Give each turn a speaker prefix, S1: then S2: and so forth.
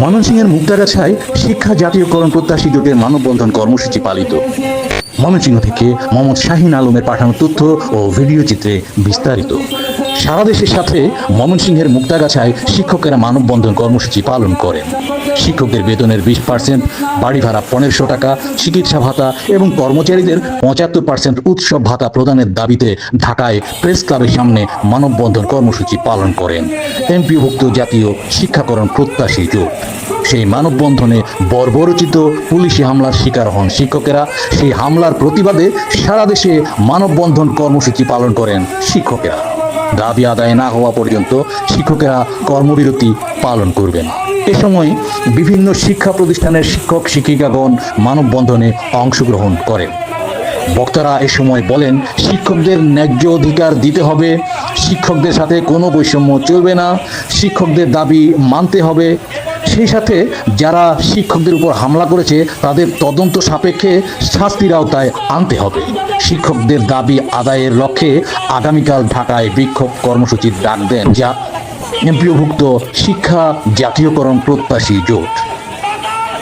S1: ময়মনসিংহের মুক্তাগাছায় শিক্ষা জাতীয়করণ প্রত্যাশী জোটের মানববন্ধন কর্মসূচি পালিত। ময়মনসিংহ থেকে মোহাম্মদ শাহিন আলমের পাঠানো তথ্য ও ভিডিও চিত্রে বিস্তারিত। সারা দেশের সাথে ময়মনসিংহের মুক্তাগাছায় শিক্ষকেরা মানববন্ধন কর্মসূচি পালন করেন। শিক্ষকদের বেতনের বিশ পার্সেন্ট বাড়ি ভাড়া পনেরোশো টাকা, চিকিৎসা ভাতা এবং কর্মচারীদের পঁচাত্তর পার্সেন্ট উৎসব ভাতা প্রদানের দাবিতে ঢাকায় প্রেস ক্লাবের সামনে মানববন্ধন কর্মসূচি পালন করেন। এমপিভুক্ত জাতীয় শিক্ষাকরণ প্রত্যাশী জোট। সেই মানববন্ধনে বর্বরচিত পুলিশি হামলার শিকার হন শিক্ষকেরা। সেই হামলার প্রতিবাদে সারা দেশে মানববন্ধন কর্মসূচি পালন করেন শিক্ষকেরা। দাবি আদায় না হওয়া পর্যন্ত শিক্ষকেরা কর্মবিরতি পালন করবেন। এ সময় বিভিন্ন শিক্ষা প্রতিষ্ঠানের শিক্ষক, শিক্ষিকাগণ মানববন্ধনে অংশগ্রহণ করেন। বক্তারা এ সময় বলেন, শিক্ষকদের ন্যায্য অধিকার দিতে হবে, শিক্ষকদের সাথে কোনো বৈষম্য চলবে না, শিক্ষকদের দাবি মানতে হবে সেই সাথে যারা শিক্ষকদের উপর হামলা করেছে, তাদের তদন্ত সাপেক্ষে শাস্তির আওতায় আনতে হবে। শিক্ষকদের দাবি আদায়ের লক্ষ্যে আগামীকাল ঢাকায় বিক্ষোভ কর্মসূচির ডাক দেন, যা এমপিওভুক্ত শিক্ষা জাতীয়করণ প্রত্যাশী জোট।